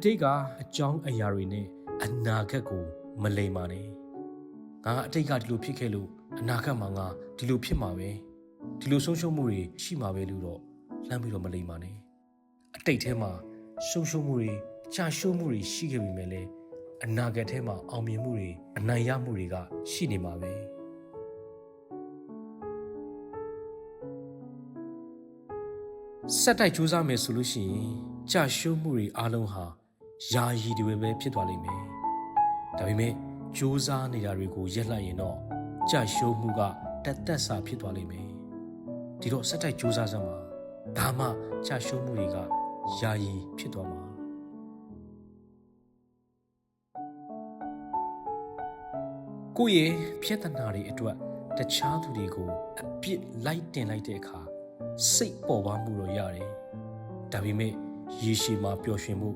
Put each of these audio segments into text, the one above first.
အတိတ်ကအကြောင်းအရာတွေနဲ့အနာဂတ်ကိုမလိမ်ပါနဲ့ငါအတိတ်ကဒီလိုဖြစ်ခဲ့လို့အနာဂတ်မှာငါဒီလိုဖြစ်မှာပဲဒီလိုဆုံးရှုံးမှုတွေရှိမှာပဲလို့တော့လှမ်းပြီးတော့မလိမ်ပါနဲ့အတိတ်ထဲမှာဆုံးရှုံးမှုတွေကြာရှုံးမှုတွေရှိခဲ့ပြီမဲ့လည်းအနာဂတ်ထဲမှာအောင်မြင်မှုတွေအနိုင်ရမှုတွေကရှိနေမှာပဲဆက်တိုက်ကြိုးစားမယ်ဆိုလို့ရှိရင်ကြာရှုံးမှုတွေအားလုံးဟာ ယာယီတွေပဲဖြစ်သွားလိမ့်မယ်ဒါပေမဲ့ကြိုးစားနေတာတွေကိုရက်လိုက်ရင်တော့ကြာရှုံးမှုကတက်တက်စာဖြစ်သွားလိမ့်မယ်ဒီတော့ဆက်တိုက်ကြိုးစားစမ်းပါဒါမှကြာရှုံးမှုတွေကယာယီဖြစ်သွားမှာကိုယ့်ရဲ့ပြဿနာတွေအတွက်တခြားသူတွေကိုအပြစ်လိုက်တင်လိုက်တဲ့အခါစိတ်ပေါ်ပါမှုတော့ရတယ်ဒါပေမဲ့ရေရှည်မှာပျော်ရွှင်မှု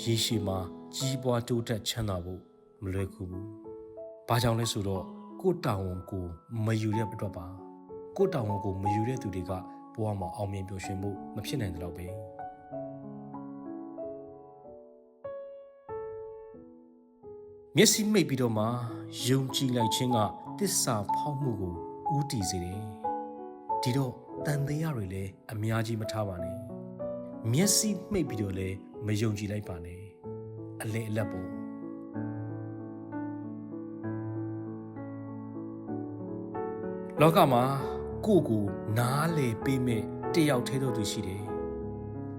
ရေရှည်မှာကြီးပွားတိုးတက်ချမ်းသာဖို့မလွယ်ကူဘူး။ဘာကြောင့်လဲဆိုတော့ကိုယ့်တောင်ဝန်ကိုမယူတဲ့အတွက်ပါ။ကိုယ့်တောင်ဝန်ကိုမယူတဲ့သူတွေကဘဝမှာအောင်မြင်ပျော်ရွှင်မှုမဖြစ်နိုင်တဲ့တော့ပဲ။မျက်စိမိတ်ပြီးတော့မှယုံကြည်လိုက်ခြင်းကတစ္ဆာဖောက်မှုကိုဥတီစေတယ်။ဒီတော့တန်တရားတွေလည်းအများကြီးမထားပါနဲ့။မျက်စိမှိတ်ပြီးတော့လည်း မယုံကြည်လိုက်ပါနဲ့အလဲအလက်ပေါ့လောကမှာကိုယ့်ကိုနားလေပေးမဲ့တယောက်သေးတော့သူရှိတယ်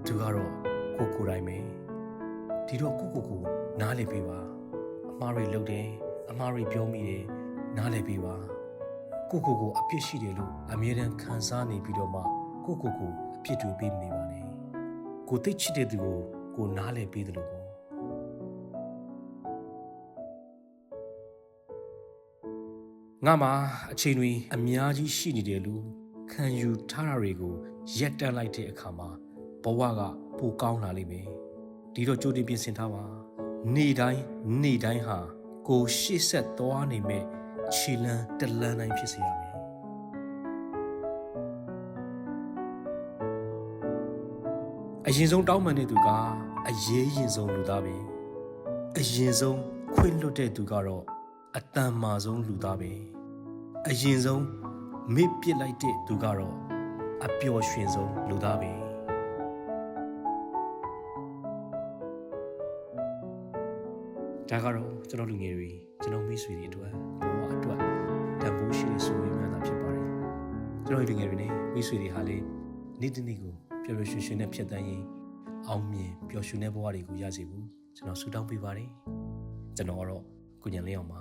သူကတော့ကိုကိုယ်တိုင်ပဲဒီတော့ကိုကိုကိုနားလေပေးပါအမားတွေလုပ်တယ်အမားတွေပြောမိတယ်နားလေပေးပါကိုကိုကိုအပြစ်ရှိတယ်လို့အမြဲတမ်းခံစားနေပြီးတော့မှကိုကိုကိုအပြစ်တွေပေးမနေပါနဲ့ကိုသိချစ်တဲ့သူကို ကိုနားလည်ပေးတယ်လို့ပေါ့ငါမှာအချိန်တွေအများကြီးရှိနေတယ်လို့ခံယူထားတာတွေကိုရက်တန်းလိုက်တဲ့အခါမှာဘဝကပိုကောင်းလာလိမ့်မယ်ဒီတော့ကြိုတင်ပြင်ဆင်ထားပါနေ့တိုင်းနေ့တိုင်းဟာကိုရှေ့ဆက်သွားနေမဲ့ခြေလန်းတလန်းတိုင်းဖြစ်စေရမယ် အရင်ဆုံးတောင်းပန်တဲ့သူကအရေးရင်ဆုံးလူသားပဲအရင်ဆုံးခွင့်လွတ်တဲ့သူကတော့အတန်မာဆုံးလူသားပဲအရင်ဆုံးမေ့ပစ်လိုက်တဲ့သူကတော့အပျော်ရွှင်ဆုံးလူသားပဲဒါကတော့ကျွန်တော်လူငယ်တွေကျွန်တော်မိတ်ဆွေတွေအတွက်ဘဝအတွက်တန်ဖိုးရှိတဲ့ဆိုရများတာဖြစ်ပါတယ်ကျွန်တော်လူငယ်တွေနဲ့မိတ်ဆွေတွေဟာလေနေ့တစ်နေ့ကို ပျော်ပျော်ရွှင်ရွှင်နဲ့ဖြတ်တန်းရင်အောင်မြင်ပျော်ရွှင်တဲ့ဘဝတွေကိုရစေဖို့ကျွန်တော်ဆုတောင်းပေးပါတယ်ကျွန်တော်ကတော့ကိုညံလေးအောင်ပါ